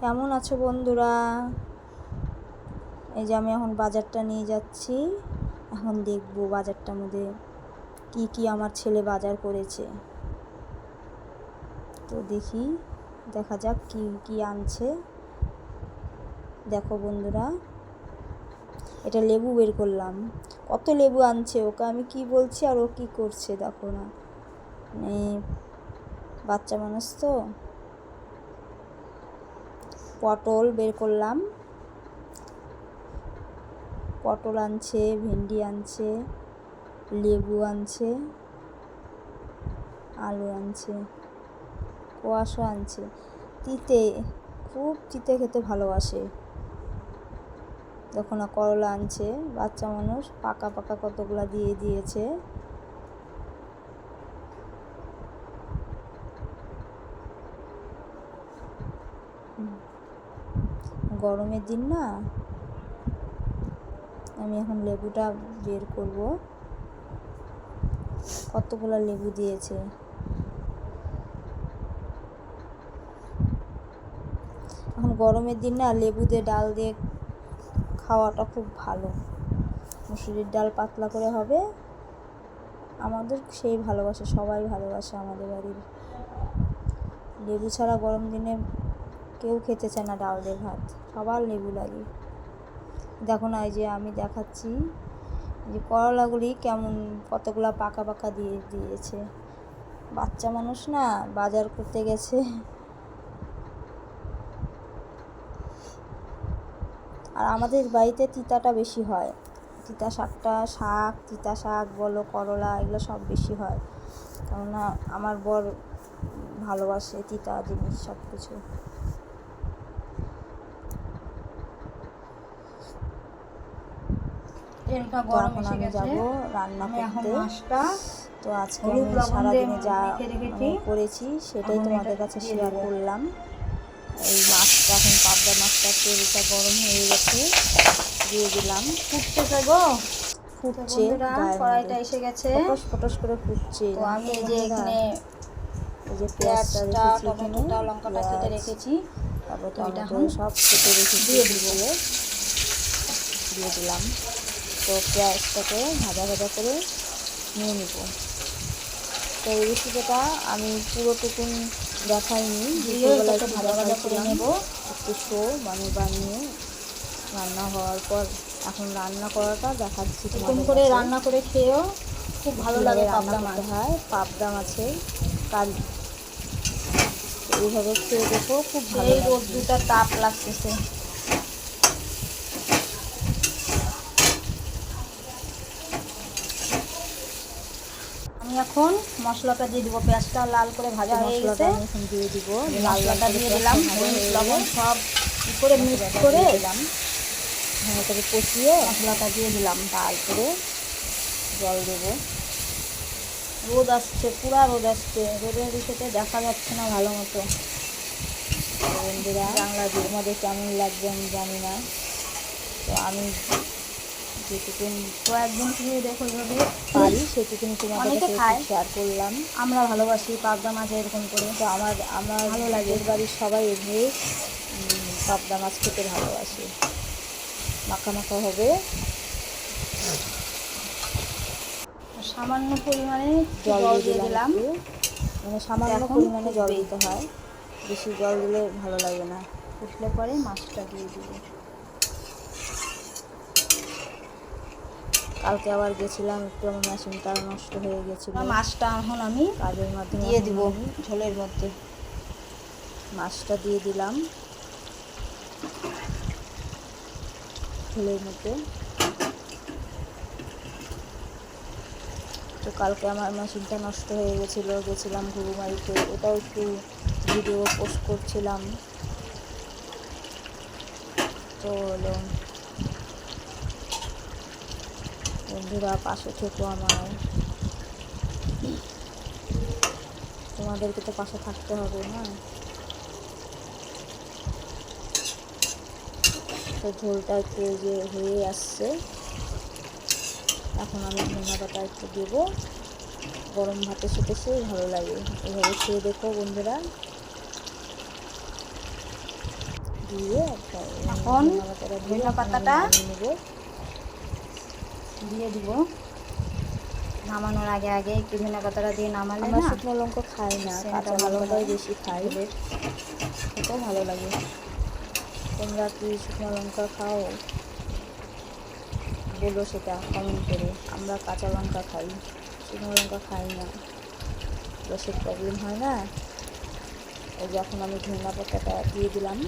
কেমন আছো বন্ধুরা? এই যে আমি এখন বাজারটা নিয়ে যাচ্ছি। এখন দেখব বাজারটার মধ্যে কি কি আমার ছেলে বাজার করেছে। তো দেখি, দেখা যাক কি কি আনছে। দেখো বন্ধুরা, এটা লেবু বের করলাম। কত লেবু আনছে ওকে? আমি কি বলছি আর ও কি করছে দেখো না। মানে বাচ্চা মানুষ তো। পটল বের করলাম। পটল আনছে, ভেন্ডি আনছে, লেবু আনছে, আলু আনছে কোয়াশও আনছে। তিতে, খুব তিতে খেতে ভালোবাসে। তখন করলা আনছে, বাচ্চা মানুষ পাকা পাকা কতগুলা দিয়ে দিয়েছে। গরমের দিন না, আমি এখন লেবুটা বের করব। কতগুলো লেবু দিয়েছে? এখন গরমের দিন না, লেবু দিয়ে ডাল দিয়ে খাওয়াটা খুব ভালো। মুসুরির ডাল পাতলা করে হবে। আমাদের সেই ভালোবাসে, সবাই ভালোবাসে আমাদের বাড়ির। লেবু ছাড়া গরম দিনে কেউ খেতে চায় না ডাল দিয়ে ভাত, সবার লেবু লাগে দেখো না এই যে আমি দেখাচ্ছি যে করলাগুলি কেমন কতগুলা পাকা পাকা দিয়ে দিয়েছে। বাচ্চা মানুষ না বাজার করতে গেছে। আর আমাদের বাড়িতে তিতাটা বেশি হয়। তিতা শাকটা শাক, তিতা শাক বলো, করলা এগুলো সব বেশি হয়। কেননা আমার বর ভালোবাসে তিতা জিনিস সব কিছু তেলটা গরম এসে গেছে। যাব রান্না করতে। মাছটা তো আজকে আমি সারাদিনে যা করেছি সেটাই তোমাদের কাছে শেয়ার করলাম। এই মাছটা এখন পাবদা মাছটা তেলটা গরম হয়ে গেছে। দিয়ে দিলাম। ফুটতেছে গো। ফুটছে কড়াইটা এসে গেছে। ফটস ফটস করে ফুটছে। তো আমি যে এখানে এই যে পেঁয়াজটা টমেটোটা লঙ্কাটা কেটে রেখেছি। তারপর তো এটা টমেটো এখন সব কেটে রেখেছি দিয়ে দিব। দিয়ে দিলাম। তো পেঁয়াজটাকে ভাজা ভাজা করে নিয়ে নিব। তো এই রেসিপিটা আমি পুরোটুকুন দেখাইনি। দুপুরবেলা একটু ভাজা ভাজা করে। নেব একটু শো মানে বানিয়ে রান্না হওয়ার পর এখন রান্না করাটা দেখাচ্ছি এরকম করে রান্না করে খেয়েও খুব ভালো লাগে রান্না পাবদা মাছ। হয় পাবদা মাছের কারি। এইভাবে খেয়ে দেখো খুব ভালো রোদ্দুটা তাপ লাগতেছে। আমি এখন মশলাটা দিয়ে দিব পেঁয়াজটা লাল করে ভাজা হয়ে গেছে। দিয়ে দিব মশলাটা দিয়ে দিলাম। হয়ে লবণ সব করে মিক্স করে দিলাম। ভালো করে কষিয়ে মশলাটা দিয়ে দিলাম তারপরে জল দেবো। রোদ আসছে পুরা রোদ আসছে। রোদের দিকে দেখা যাচ্ছে না ভালো মতো। বন্ধুরা বাংলা তোমাদের কেমন লাগবে আমি জানি না। তো আমি যেটুকুন কয়েকদিন খেয়ে দেখো এইভাবে পারি সেটুকুনি তোমাদের খায়। শেয়ার করলাম। আমরা ভালোবাসি পাবদা মাছ এরকম করে। তো আমার আমার ভালো লাগে। এর বাড়ির সবাই উম, পাবদা মাছ খেতে ভালোবাসে। মাখা মাখা হবে। সামান্য পরিমাণে জল দিয়ে দিলাম মানে সামান্য পরিমাণে জল দিতে হয়। বেশি জল দিলে ভালো লাগে না। ফুটলে পরে মাছটা দিয়ে দিব। কালকে আবার গেছিলাম একটু আমার মেশিনটা নষ্ট হয়ে গেছিল। মাছটা এখন আমি কাজের মাধ্যমে দিয়ে দিব ঝোলের মধ্যে। মাছটা দিয়ে দিলাম। ঝোলের মধ্যে। তো কালকে আমার মেশিনটা নষ্ট হয়ে গেছিল গেছিলাম ঘুঘুমারিতে। ওটাও একটু ভিডিও পোস্ট করছিলাম। তো বন্ধুরা পাশে থেকো আমার তোমাদেরকে তো পাশে থাকতে হবে না। তো ঝোলটা একটু যে হয়ে আসছে। এখন আমি ধনিয়া পাতা একটু দেবো। গরম ভাতের সাথে সেই ভালো লাগে। এভাবে খেয়ে দেখো বন্ধুরা। দিয়ে একটা এখন ধনে পাতাটা নেব। দিয়ে দিব। নামানোর আগে আগে একটু ধনে পাতাটা দিয়ে নামালে না শুকনো লঙ্কা খাই না কাঁচা হয়। বেশি খাই। খেতেও ভালো লাগে। তোমরা কি শুকনো লঙ্কা খাও? বলো সেটা কমেন্ট করে। আমরা কাঁচা লঙ্কা খাই শুকনো লঙ্কা খাই না। গ্যাসের প্রবলেম হয় না? এই যখন আমি ধনিয়া পাতাটা দিয়ে দিলাম।